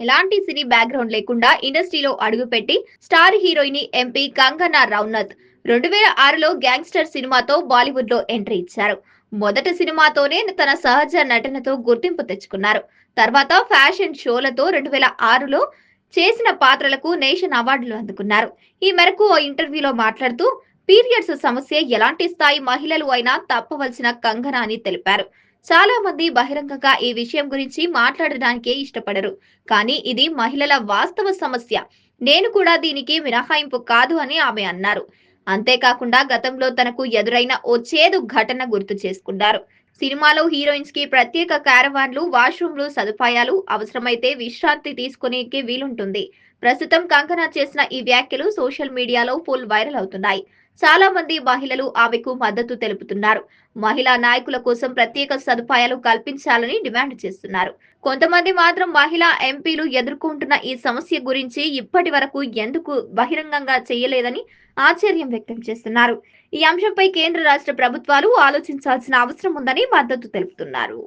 ఎలాంటి cine background లేకుండా ఇండస్ట్రీలో అడుగుపెట్టి star heroine MP Kangana Ranaut రెండు వేల ఆరులో గ్యాంగ్స్టర్ సినిమాతో బాలీవుడ్లో ఎంట్రీ ఇచ్చారు. మొదటి సినిమాతోనే తన సహజ నటనతో గుర్తింపు తెచ్చుకున్నారు. తర్వాత ఫ్యాషన్ షోలతో రెండు వేల ఆరులో చేసిన పాత్రలకు నేషన్ అవార్డులు అందుకున్నారు. ఈ మేరకు ఓ ఇంటర్వ్యూలో మాట్లాడుతూ పీరియడ్స్ సమస్య ఎలాంటి స్థాయి మహిళలు అయినా తప్పవలసిన కంగనా అని తెలిపారు. చాలా మంది బహిరంగంగా ఈ విషయం గురించి మాట్లాడడానికే ఇష్టపడరు. కానీ ఇది మహిళల వాస్తవ సమస్య. నేను కూడా దీనికి మినహాయింపు కాదు అని ఆమె అన్నారు. అంతేకాకుండా గతంలో తనకు ఎదురైన ఓ చేదు ఘటన గుర్తు చేసుకున్నారు. సినిమాలో హీరోయిన్స్కి ప్రత్యేక క్యారవాన్లు వాష్రూమ్లు సదుపాయాలు అవసరమైతే విశ్రాంతి తీసుకునేకి వీలుంటుంది. ప్రస్తుతం కంగనా చేసిన ఈ వ్యాఖ్యలు సోషల్ మీడియాలో ఫుల్ వైరల్ అవుతున్నాయి. చాలా మంది మహిళలు ఆమెకు మద్దతు తెలుపుతున్నారు. మహిళా నాయకుల కోసం ప్రత్యేక సదుపాయాలు కల్పించాలని డిమాండ్ చేస్తున్నారు. కొంతమంది మాత్రం మహిళా ఎంపీలు ఎదుర్కొంటున్న ఈ సమస్య గురించి ఇప్పటి వరకు ఎందుకు బహిరంగంగా చేయలేదని ఆశ్చర్యం వ్యక్తం చేస్తున్నారు. ఈ అంశంపై కేంద్ర రాష్ట్ర ప్రభుత్వాలు ఆలోచించాల్సిన అవసరం ఉందని మద్దతు తెలుపుతున్నారు.